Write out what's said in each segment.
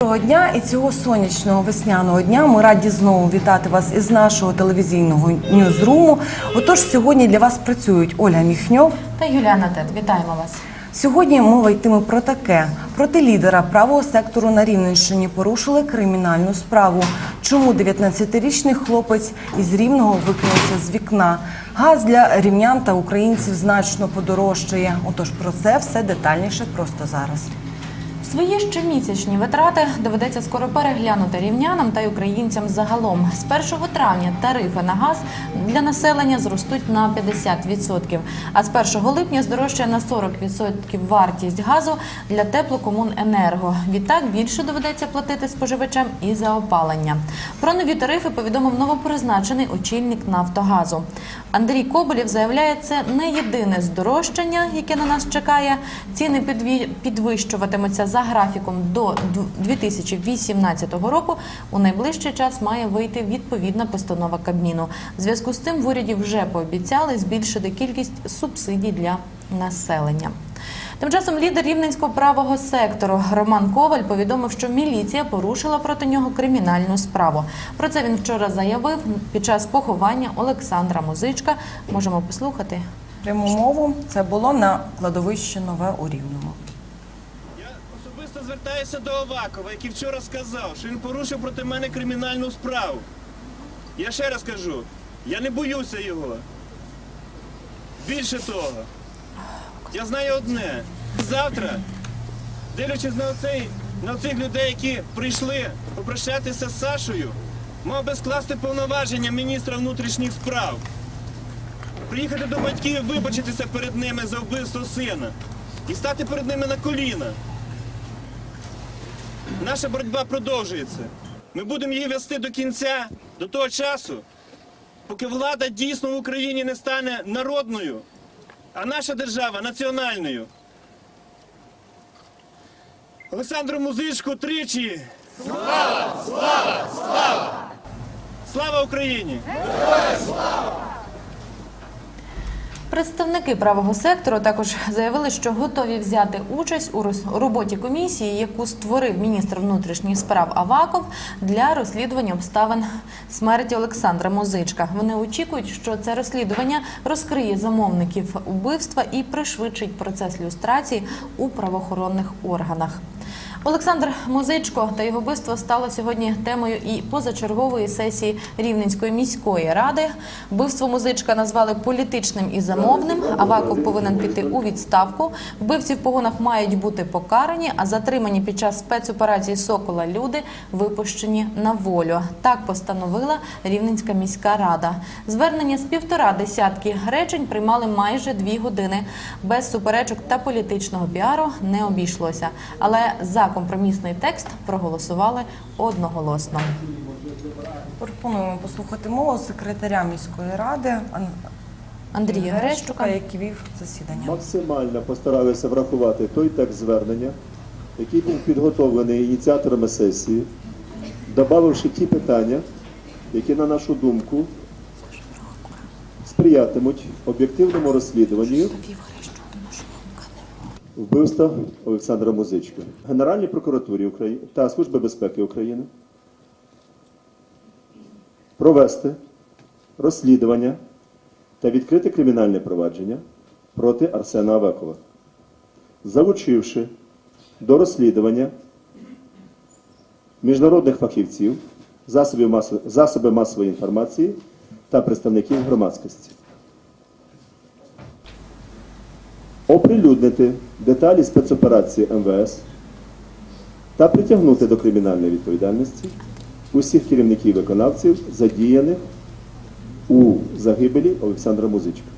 Доброго дня і цього сонячного весняного дня ми раді знову вітати вас із нашого телевізійного ньюзруму. Отож, сьогодні для вас працюють Ольга Міхньов. Та Юліана Тет, вітаємо вас. Сьогодні мова йтиме про таке: проти лідера правого сектору на Рівненщині порушили кримінальну справу. Чому 19-річний хлопець із рівного викинувся з вікна? Газ для рівнян та українців значно подорожчає. Отож, про це все детальніше просто зараз. Свої щомісячні витрати доведеться скоро переглянути рівнянам та й українцям загалом. З 1 травня тарифи на газ для населення зростуть на 50%, а з 1 липня здорожчає на 40% вартість газу для теплокомуненерго. Відтак більше доведеться платити споживачам і за опалення. Про нові тарифи повідомив новопризначений очільник Нафтогазу. Андрій Коболєв заявляє, це не єдине здорожчання, яке на нас чекає. Ціни підвищуватимуться за графіком до ду- 2018 року. У найближчий час має вийти відповідна постанова Кабміну. В зв'язку з цим в уряді вже пообіцяли збільшити кількість субсидій для населення. Тим часом лідер рівненського правого сектору Роман Коваль повідомив, що міліція порушила проти нього кримінальну справу. Про це він вчора заявив під час поховання Олександра Музичка. Можемо послухати. Пряму мову це було на кладовищі Нове у Рівному. Звертаюся до Авакова, який вчора сказав, що він порушив проти мене кримінальну справу. Я ще раз кажу, я не боюся його. Більше того, я знаю одне. Завтра, дивлячись на, оцей, на цих людей, які прийшли попрощатися з Сашою, мав би скласти повноваження міністра внутрішніх справ. Приїхати до батьків і вибачитися перед ними за вбивство сина. І стати перед ними на коліна. Наша боротьба продовжується. Ми будемо її вести до кінця, до того часу, поки влада дійсно в Україні не стане народною, а наша держава національною. Олександру Музичку тричі. Слава! Слава! Слава! Слава Україні! Представники правого сектору також заявили, що готові взяти участь у роботі комісії, яку створив міністр внутрішніх справ Аваков для розслідування обставин смерті Олександра Музичка. Вони очікують, що це розслідування розкриє замовників убивства і пришвидшить процес люстрації у правоохоронних органах. Олександр Музичко та його вбивство стало сьогодні темою і позачергової сесії Рівненської міської ради. Вбивство музичка назвали політичним і замовним. Аваков повинен піти у відставку. Вбивці в погонах мають бути покарані, а затримані під час спецоперації Сокола люди випущені на волю. Так постановила Рівненська міська рада. Звернення з півтора десятки речень приймали майже дві години. Без суперечок та політичного піару не обійшлося. Але за компромісний текст проголосували одноголосно. Пропонуємо послухати мову секретаря міської ради Ан- Андрія Грещука. який вів засідання. Максимально постаралися врахувати той текст звернення, який був підготовлений ініціаторами сесії, додавши ті питання, які, на нашу думку, сприятимуть об'єктивному розслідуванню вбивства Олександра Музичка. Генеральній прокуратурі України та Служби безпеки України провести розслідування та відкрити кримінальне провадження проти Арсена Авакова, залучивши до розслідування міжнародних фахівців, засоби масової інформації та представників громадськості. Оприлюднити деталі спецоперації МВС та притягнути до кримінальної відповідальності усіх керівників виконавців, задіяних у загибелі Олександра Музичка.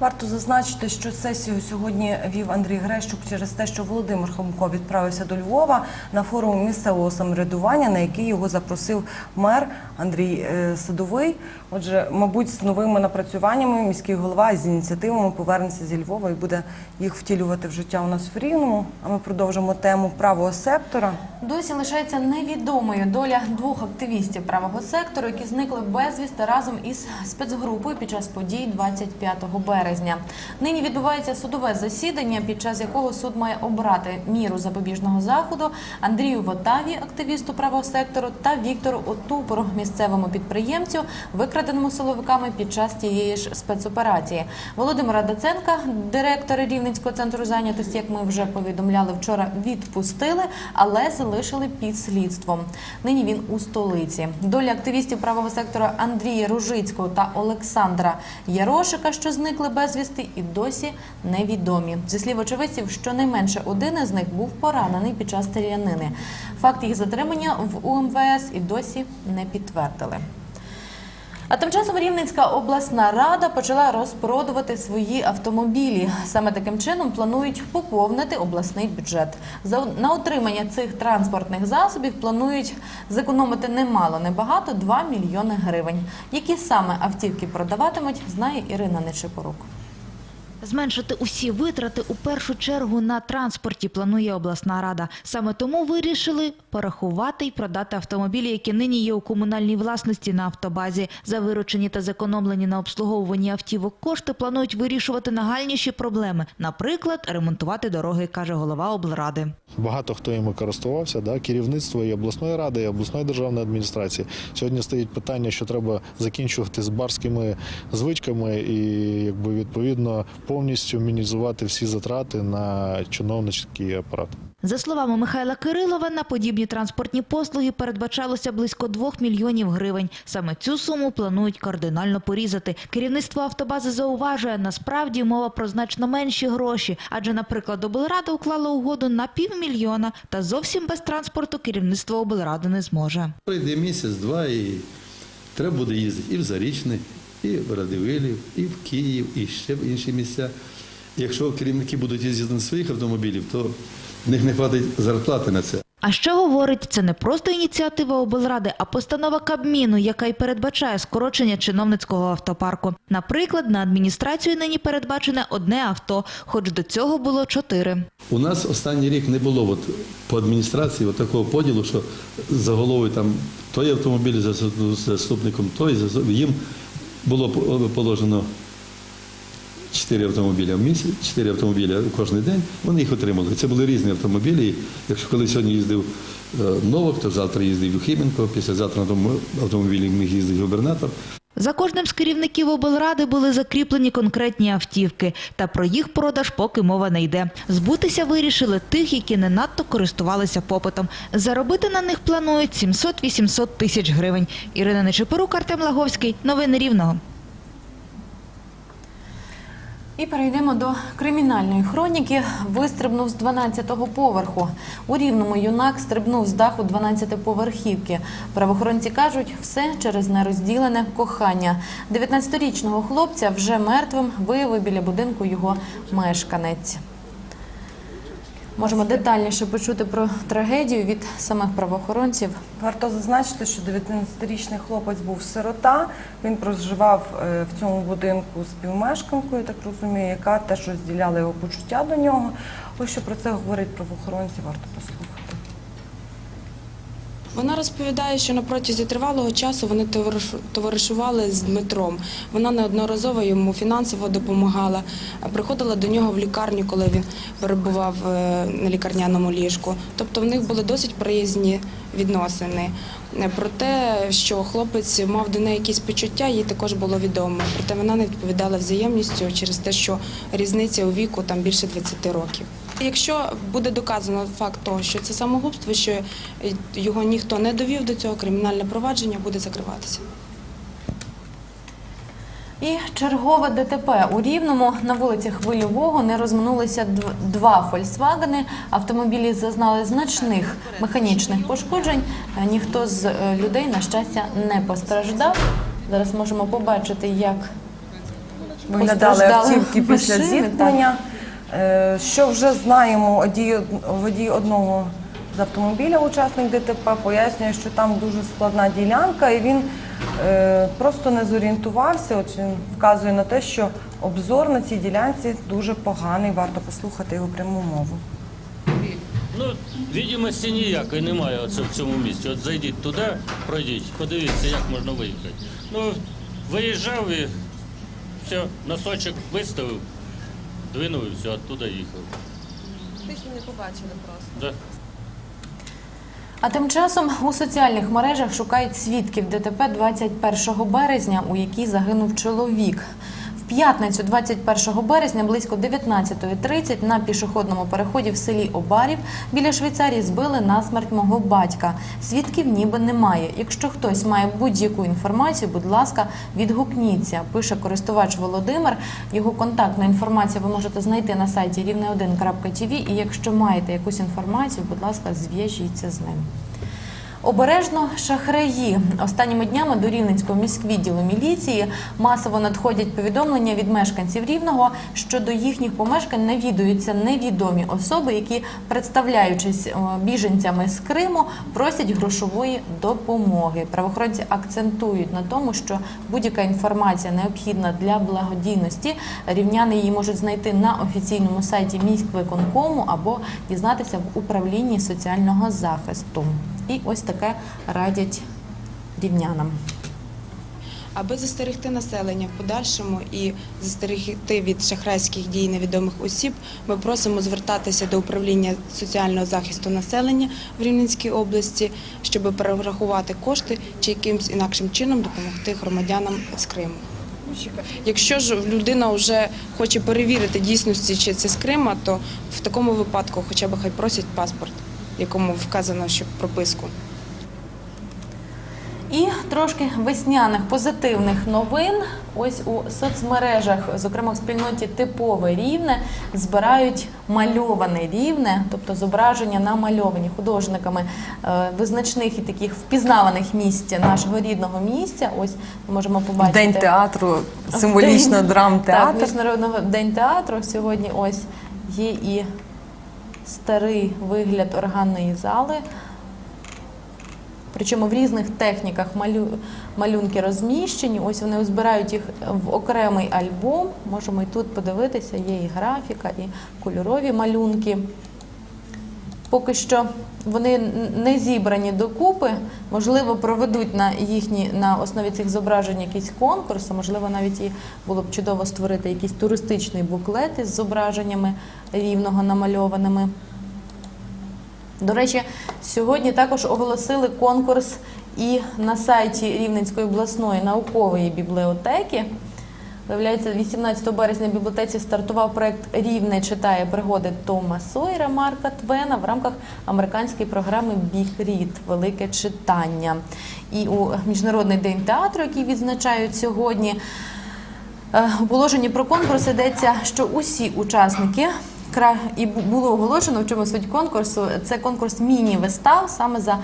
Варто зазначити, що сесію сьогодні вів Андрій Грещук через те, що Володимир Хомко відправився до Львова на форум місцевого самоврядування, на який його запросив мер Андрій е, Садовий. Отже, мабуть, з новими напрацюваннями міський голова з ініціативами повернеться зі Львова і буде їх втілювати в життя у нас в Рівному. А ми продовжимо тему правого сектора. Досі лишається невідомою доля двох активістів правого сектору, які зникли безвісти разом із спецгрупою під час подій 25 березня. Березня. Нині відбувається судове засідання, під час якого суд має обрати міру запобіжного заходу Андрію Вотаві, активісту правого сектору, та Віктору Отупору, місцевому підприємцю, викраденому силовиками під час тієї ж спецоперації. Володимира Даценка, директора Рівненського центру зайнятості, як ми вже повідомляли вчора, відпустили, але залишили під слідством. Нині він у столиці. Доля активістів правого сектора Андрія Ружицького та Олександра Ярошика, що зникли безвісти, і досі невідомі. Зі слів очевидців, щонайменше один із них був поранений під час стрілянини. Факт їх затримання в УМВС і досі не підтвердили. А тим часом Рівненська обласна рада почала розпродувати свої автомобілі. Саме таким чином планують поповнити обласний бюджет. За на утримання цих транспортних засобів планують зекономити немало, небагато 2 мільйони гривень. Які саме автівки продаватимуть, знає Ірина Нечипорук. Зменшити усі витрати у першу чергу на транспорті планує обласна рада. Саме тому вирішили порахувати і продати автомобілі, які нині є у комунальній власності на автобазі. За виручені та зекономлені на обслуговуванні автівок кошти планують вирішувати нагальніші проблеми, наприклад, ремонтувати дороги, каже голова облради. Багато хто іми користувався, да, керівництво і обласної ради, і обласної державної адміністрації. Сьогодні стоїть питання, що треба закінчувати з барськими звичками і якби відповідно повністю мінімізувати всі затрати на чиновницький апарат. За словами Михайла Кирилова, на подібні транспортні послуги передбачалося близько 2 мільйонів гривень. Саме цю суму планують кардинально порізати. Керівництво автобази зауважує, насправді мова про значно менші гроші, адже, наприклад, облрада уклала угоду на півмільйона, та зовсім без транспорту керівництво облради не зможе. Пройде місяць-два і треба буде їздити і в Зарічне, і в Радивилів, і в Київ, і ще в інші місця. Якщо керівники будуть їздити на своїх автомобілів, то в них не хватить зарплати на це. А ще говорить, це не просто ініціатива облради, а постанова Кабміну, яка й передбачає скорочення чиновницького автопарку. Наприклад, на адміністрацію нині передбачене одне авто, хоч до цього було чотири. У нас останній рік не було от, по адміністрації от такого поділу, що за головою там той автомобіль за заступником, той за їм було положено 4 автомобіля в місяць, 4 автомобіля кожен день. Вони їх отримали. Це були різні автомобілі. Якщо коли сьогодні їздив Новок, Новак, то завтра їздив Юхименко, післязавтра на тому автомобілі міг їздити губернатор. За кожним з керівників облради були закріплені конкретні автівки, та про їх продаж поки мова не йде. Збутися вирішили тих, які не надто користувалися попитом. Заробити на них планують 700-800 тисяч гривень. Ірина Нечепорук, Артем Лаговський. Новини Рівного. І перейдемо до кримінальної хроніки. Вистрибнув з 12-го поверху. У рівному юнак стрибнув з даху 12-поверхівки. Правоохоронці кажуть, все через нерозділене кохання. 19-річного хлопця вже мертвим виявив біля будинку його мешканець. Можемо детальніше почути про трагедію від самих правоохоронців. Варто зазначити, що 19-річний хлопець був сирота. Він проживав е, в цьому будинку з півмешканкою, так розумію, яка теж розділяла його почуття до нього. Ось що про це говорить правоохоронці, варто послухати. Вона розповідає, що на протязі тривалого часу вони товариш- товаришували з Дмитром. Вона неодноразово йому фінансово допомагала, приходила до нього в лікарню, коли він перебував е, на лікарняному ліжку. Тобто в них були досить приязні відносини. Про те, що хлопець мав до неї якісь почуття, їй також було відомо. Проте вона не відповідала взаємністю через те, що різниця у віку там більше 20 років. Якщо буде доказано факт того, що це самогубство, що його ніхто не довів до цього, кримінальне провадження буде закриватися. І чергове ДТП у Рівному на вулиці Хвильового не розминулися дв- два «Фольксвагени». Автомобілі зазнали значних механічних пошкоджень. Е, Ніхто з е, людей, на щастя, не постраждав. Зараз можемо побачити, як Виглядали автівки після зіткнення. Е, Що вже знаємо, водій, одного з автомобіля, учасник ДТП, пояснює, що там дуже складна ділянка, і він просто не зорієнтувався. От він вказує на те, що обзор на цій ділянці дуже поганий. Варто послухати його пряму мову. Ну, відомості ніякої немає оце в цьому місці. От зайдіть туди, пройдіть, подивіться, як можна виїхати. Ну, виїжджав і все, носочок виставив, двинув і все, оттуда їхав. Фактично не побачили просто. Да. А тим часом у соціальних мережах шукають свідків ДТП 21 березня, у якій загинув чоловік. П'ятницю, 21 березня, близько 19.30 на пішохідному переході в селі Обарів біля Швейцарії збили насмерть мого батька. Свідків ніби немає. Якщо хтось має будь-яку інформацію, будь ласка, відгукніться. Пише користувач Володимир. Його контактну інформацію ви можете знайти на сайті рівне1.tv. І якщо маєте якусь інформацію, будь ласка, зв'яжіться з ним. Обережно шахраї. Останніми днями до Рівненського міськвідділу міліції масово надходять повідомлення від мешканців Рівного, що до їхніх помешкань навідуються невідомі особи, які, представляючись е, біженцями з Криму, просять грошової допомоги. Правоохоронці акцентують на тому, що будь-яка інформація необхідна для благодійності. Рівняни її можуть знайти на офіційному сайті міськвиконкому або дізнатися в управлінні соціального захисту. І ось таке радять рівнянам. Аби застерегти населення в подальшому і застерегти від шахрайських дій невідомих осіб, ми просимо звертатися до управління соціального захисту населення в Рівненській області, щоб перерахувати кошти чи якимось інакшим чином допомогти громадянам з Криму. Якщо ж людина вже хоче перевірити дійсності, чи це з Крима, то в такому випадку хоча б хай просять паспорт, в якому вказано, що прописку. І трошки весняних позитивних новин. Ось у соцмережах, зокрема в спільноті Типове рівне, збирають мальоване рівне, тобто зображення намальовані художниками е, визначних і таких впізнаваних місць нашого рідного місця. Ось ми можемо побачити День театру, символічно День- Так, міжнародного день театру. Сьогодні ось є і старий вигляд органної зали. Причому в різних техніках малю, малюнки розміщені. Ось вони збирають їх в окремий альбом. Можемо і тут подивитися, є і графіка, і кольорові малюнки. Поки що вони не зібрані докупи. Можливо, проведуть на їхні на основі цих зображень якийсь конкурс. Можливо, навіть і було б чудово створити якийсь туристичний буклет із зображеннями рівного намальованими. До речі, сьогодні також оголосили конкурс і на сайті Рівненської обласної наукової бібліотеки. Виявляється, 18 березня в бібліотеці стартував проект Рівне читає пригоди Тома Сойера Марка Твена в рамках американської програми Big Read Велике читання. І у Міжнародний день театру, який відзначають сьогодні, Е, У положенні про конкурс йдеться, що усі учасники і було оголошено, в чому суть конкурсу. Це конкурс міні-вистав саме за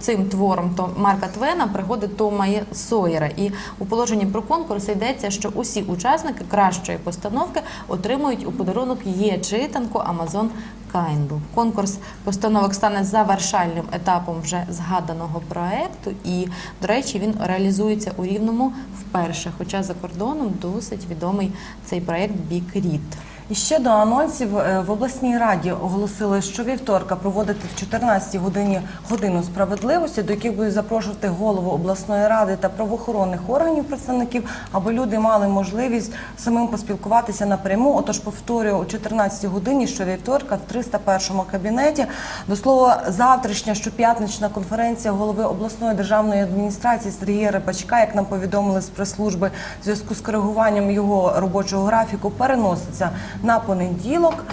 цим твором то Марка Твена пригоди Тома Сойера. І у положенні про конкурс йдеться, що усі учасники кращої постановки отримують у подарунок є читанку Amazon Kindle. Конкурс постановок стане завершальним етапом вже згаданого проекту, і, до речі, він реалізується у рівному вперше. Хоча за кордоном досить відомий цей проект Read. І ще до анонсів е, в обласній раді оголосили, що вівторка проводити в 14 годині годину справедливості, до яких будуть запрошувати голову обласної ради та правоохоронних органів представників, аби люди мали можливість самим поспілкуватися напряму. Отож, повторюю, о 14 годині щовівторка в 301 кабінеті. До слова, завтрашня щоп'ятнична конференція голови обласної державної адміністрації Сергія Рибачка, як нам повідомили з прес-служби, зв'язку з коригуванням його робочого графіку, переноситься на понеділок.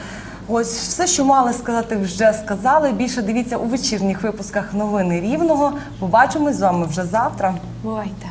Ось все, що мали сказати, вже сказали. Більше дивіться у вечірніх випусках новини Рівного. Побачимось з вами вже завтра. Бувайте!